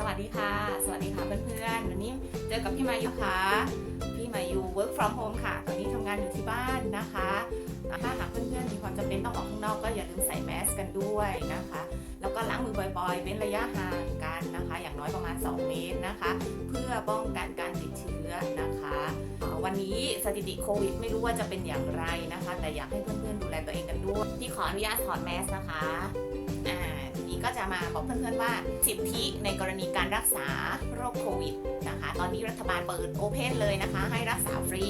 สวัสดีค่ะ สวัสดีค่ะเพื่อนๆ วันนี้เจอกับพี่มายุค่ะ พี่มายุ work from home ค่ะ ตอนนี้ทำงานอยู่ที่บ้านนะคะ ถ้าหากเพื่อนๆ มีความจำเป็นต้องออกข้างนอกก็อย่าลืมใส่แมสกันด้วยนะคะ แล้วก็ล้างมือบ่อยๆ เว้นระยะห่างกันนะคะ อย่างน้อยประมาณ 2 เมตรนะคะ เพื่อป้องกันการติดเชื้อนะคะ วันนี้สถิติโควิด ไม่รู้ว่าจะเป็นอย่างไรนะคะ แต่อยากให้เพื่อนๆ ดูแลตัวเองกันด้วยพี่ขออนุญาตถอดแมสนะคะ ก็จะมาบอกเพื่อนๆว่า สิทธิในกรณีการรักษาโรคโควิดนะคะ ตอนนี้รัฐบาลเปิดโอเพนเลยนะคะ ให้รักษาฟรี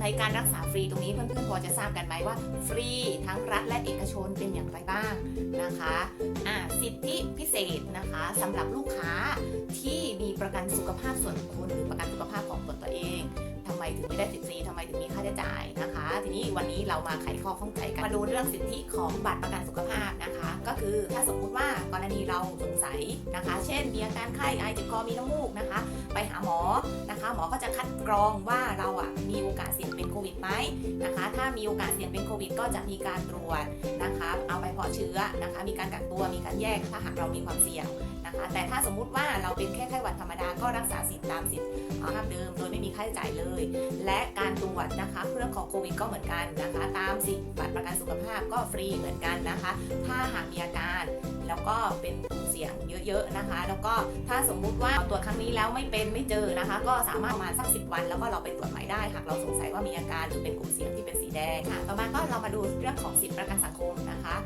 ในการรักษาฟรีตรงนี้เพื่อนๆพอจะทราบกันไหมว่า ฟรีทั้งรัฐและเอกชนเป็นอย่างไรบ้างนะคะอ่าสิทธิพิเศษนะคะสำหรับลูกค้าที่มีประกันสุขภาพส่วนบุคคลหรือประกันสุขภาพของตนตัวเองทำไมถึงไม่ได้สิทธิ จ่ายนะคะ ทีนี้วันนี้เรามาไขข้อข้องใจกันมาดูเรื่องสิทธิของบัตรประกันสุขภาพนะคะ ก็คือถ้าสมมุติว่ากรณีเราสงสัยนะคะ เช่น มีอาการไข้ไอเจ็บคอมีน้ำมูกนะคะ ไปหาหมอนะคะ หมอก็จะคัดกรองว่าเราอะมีโอกาสเสี่ยงเป็นโควิดไหมนะคะ ถ้ามีโอกาสเสี่ยงเป็นโควิด ก็จะมีการตรวจนะคะ เอาไปเพาะเชื้อนะคะ มีการกักตัวมีการแยกถ้าหากเรามีความเสี่ยง นะคะ แต่ถ้าสมมุติว่าเราเป็นแค่ไข้หวัดธรรมดาก็รักษาสิทธิ์ตามสิทธิ์ภาพเดิม โดยไม่มีค่าใช้จ่ายเลย และการตรวจนะคะเรื่องของโควิดก็เหมือนกันนะคะ ตามสิทธิ์บัตรประกันสุขภาพก็ฟรีเหมือนกันนะคะ ถ้าหากมีอาการแล้วก็เป็นกลุ่มเสี่ยงเยอะๆนะคะ แล้วก็ถ้าสมมุติว่าตรวจครั้งนี้แล้วไม่เป็นไม่เจอนะคะ ก็สามารถประมาณสักสิวัน แล้วก็เราไปตรวจใหม่ได้หากเราสงสัยว่ามีอาการหรือเป็นกลุ่มเสี่ยงที่เป็นสีแดงค่ะต่อมาก็เรามาดูเรื่องของสิทธิประกันสังคมนะคะ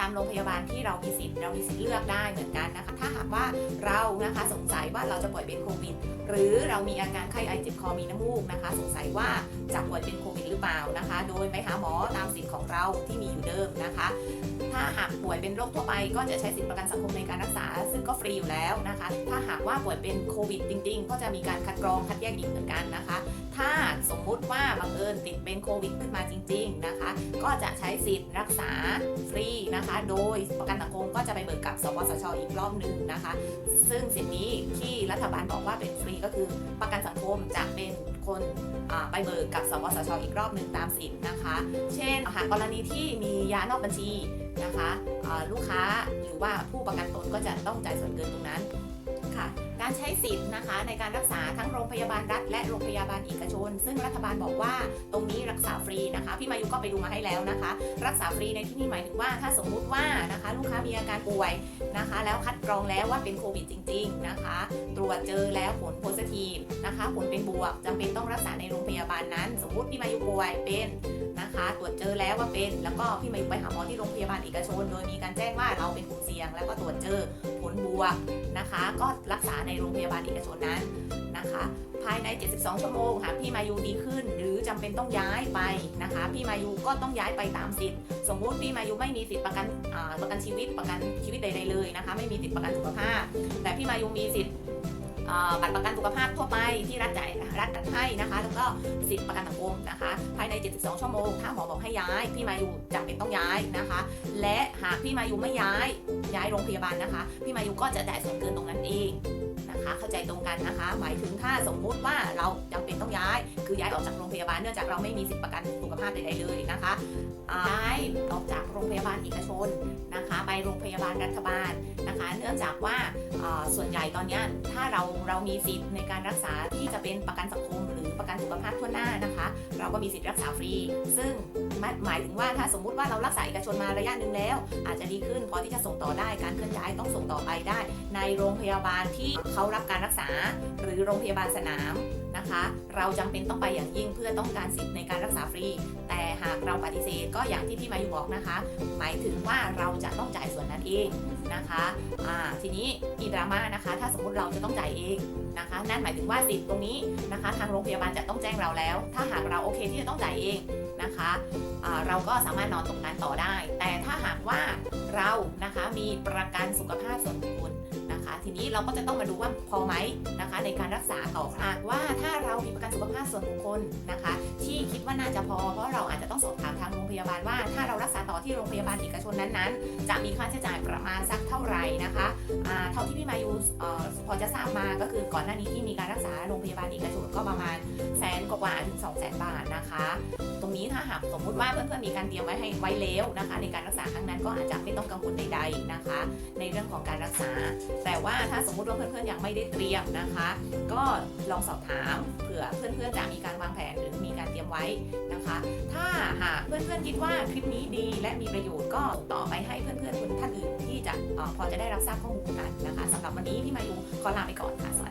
ตามโรงพยาบาลที่เรามีสิทธิ์เรามีสิทธิ์เลือกได้เหมือนกันนะคะ ถ้าหากว่าเรานะคะสงสัยว่าเราจะป่วยเป็นโควิด หรือเรามีอาการไข้ไอเจ็บคอมีน้ำมูกนะคะ สงสัยว่าจะป่วยเป็นโควิดหรือเปล่านะคะ โดยไปหาหมอตามสิทธิ์ของเราที่มีอยู่เดิมนะคะ ถ้าหากป่วยเป็นโรคทั่วไป ก็จะใช้สิทธิประกันสังคมในการรักษา ซึ่งก็ฟรีอยู่แล้วนะคะ ถ้าหากว่าป่วยเป็นโควิดจริงๆ ก็จะมีการคัดกรองคัดแยกอีกเหมือนกันนะคะ ถ้าสมมุติว่าบังเอิญติดเป็นโควิดขึ้นมาจริง ๆนะคะ ก็จะใช้สิทธิ์รักษาฟรีนะคะ โดยประกันสังคมก็จะไปเบิกกับสปสชอีกรอบหนึ่งนะคะ ซึ่งสิทธินี้ที่รัฐบาลบอกว่าเป็นฟรีก็คือประกันสังคมจะเป็นคนไปเบิกกับสปสชอีกรอบหนึ่งตามสิทธิ์นะคะ เช่นหากกรณีที่มียานอกบัญชีนะคะลูกค้าหรือว่าผู้ประกันตนก็จะต้องจ่ายส่วนเกินตรงนั้น ค่ะ การใช้สิทธิ์นะคะ ในการรักษาทั้งโรงพยาบาลรัฐ และโรงพยาบาลเอกชน ซึ่งรัฐบาลบอกว่าตรงนี้รักษาฟรีนะคะ พี่มายุก็ไปดูมาให้แล้วนะคะ รักษาฟรีในที่นี้หมายถึงว่าถ้าสมมุติว่านะคะ ลูกค้ามีอาการป่วยนะคะ แล้วคัดกรองแล้วว่าเป็นโควิดจริง ๆนะคะ ตรวจเจอแล้วผลโพซิทีฟนะคะ ผลเป็นบวกจำเป็นต้องรักษาในโรงพยาบาลนั้น สมมุติพี่มายุป่วยเป็นนะคะ ตรวจเจอแล้วว่าเป็น แล้วก็พี่มายุไปหาหมอที่โรงพยาบาลเอกชน โดยมีการแจ้งว่าเราเป็นกลุ่มเสี่ยง แล้วก็ตรวจเจอผลบวกนะคะ ก็รักษาในโรงพยาบาลเอกชนนั้นนะคะ ภายใน 72 ชั่วโมงหากพี่มายูดีขึ้น หรือจำเป็นต้องย้ายไปนะคะ พี่มายูก็ต้องย้ายไปตามสิทธิ์ สมมุติพี่มายูไม่มีสิทธิ์ประกันประกันชีวิตประกันชีวิตใดๆเลยนะคะ ไม่มีสิทธิ์ประกันสุขภาพ แต่พี่มายูมีสิทธิ์บัตรประกันสุขภาพทั่วไปที่รัฐจ่าย สิทธิประกันสังคมนะคะ ภายใน 72 ชั่วโมง ถ้าหมอบอกให้ย้าย พี่มายุจำเป็นต้องย้ายนะคะ และหากพี่มายุไม่ย้ายย้ายโรงพยาบาลนะคะ พี่มายุก็จะจ่ายส่วนเกินตรงนั้นเองนะคะเข้าใจตรงกันนะคะ หมายถึงถ้าสมมุติว่าเราจำเป็นต้องย้าย คือย้ายออกจากโรงพยาบาลเนื่องจากเราไม่มีสิทธิประกันสุขภาพใดๆเลยนะคะย้ายออกจากโรงพยาบาลเอกชนนะคะ ไปโรงพยาบาลรัฐบาลนะคะ เนื่องจากว่าส่วนใหญ่ตอนนี้ถ้าเราเรามีสิทธิ์ในการรักษาที่จะเป็นประกันสังคม สุขภาพทั่วหน้านะคะ เราก็มีสิทธิ์รักษาฟรี ซึ่งหมายถึงว่าถ้าสมมุติว่าเรารักษาเอกชนมาระยะหนึ่งแล้ว อาจจะดีขึ้นพอที่จะส่งต่อได้การเคลื่อนย้ายต้องส่งต่อไปได้ ในโรงพยาบาลที่เขารับการรักษา หรือโรงพยาบาลสนาม นะคะ เราจำเป็นต้องไปอย่างยิ่งเพื่อต้องการสิทธิ์ในการรักษาฟรี แต่หากเราปฏิเสธก็อย่างที่พี่มายุบอกนะคะ หมายถึงว่าเราจะต้องจ่ายส่วนนั้นเองนะคะอ่าทีนี้มีดราม่านะคะ ถ้าสมมุติเราจะต้องจ่ายเองนะคะ นั่นหมายถึงว่าสิทธิ์ตรงนี้นะคะ ทางโรงพยาบาลจะต้องแจ้งเราแล้ว ถ้าหากเราโอเคที่จะต้องจ่ายเองนะคะเราก็สามารถนอนตรงนั้นต่อได้ แต่ถ้าหากว่าเรานะคะมีประกันสุขภาพส่วนบุคคล ทีนี้เราก็จะต้องมาดูว่าพอไหมนะคะ ในการรักษาต่อหากว่าถ้าเรามีประกันสุขภาพส่วนบุคคลนะคะ ที่คิดว่าน่าจะพอ เพราะเราอาจจะต้องสอบถามทางโรงพยาบาลว่า ถ้าเรารักษาต่อที่โรงพยาบาลเอกชนนั้นๆ จะมีค่าใช้จ่ายประมาณสักเท่าไหร่นะคะเท่าที่พี่มายูเอ่อพอจะทราบมาก็คือก่อนหน้านี้ที่มีการรักษาโรงพยาบาลเอกชนก็ประมาณแสนกว่าถึงสองแสนบาทนะคะ ตรงนี้ถ้าหากสมมุติว่าเพื่อนๆมีการเตรียมไว้ให้ไว้แล้วนะคะ ในการรักษาครั้งนั้นก็อาจจะไม่ต้องกังวลใดๆนะคะ ในเรื่องของการรักษาแต่ว่าถ้าสมมุติว่าเพื่อนๆยังไม่ได้เตรียมนะคะ ก็ลองสอบถามเผื่อเพื่อนๆจะมีการวางแผนหรือมีการเตรียมไว้นะคะ ถ้าหากเพื่อนๆคิดว่าคลิปนี้ดีและมีประโยชน์ก็ต่อไปให้เพื่อนๆคนท่านอื่นที่จะพอจะได้รับทราบข้อมูลกันนะคะสำหรับวันนี้พี่มายูขอลาไปก่อนค่ะ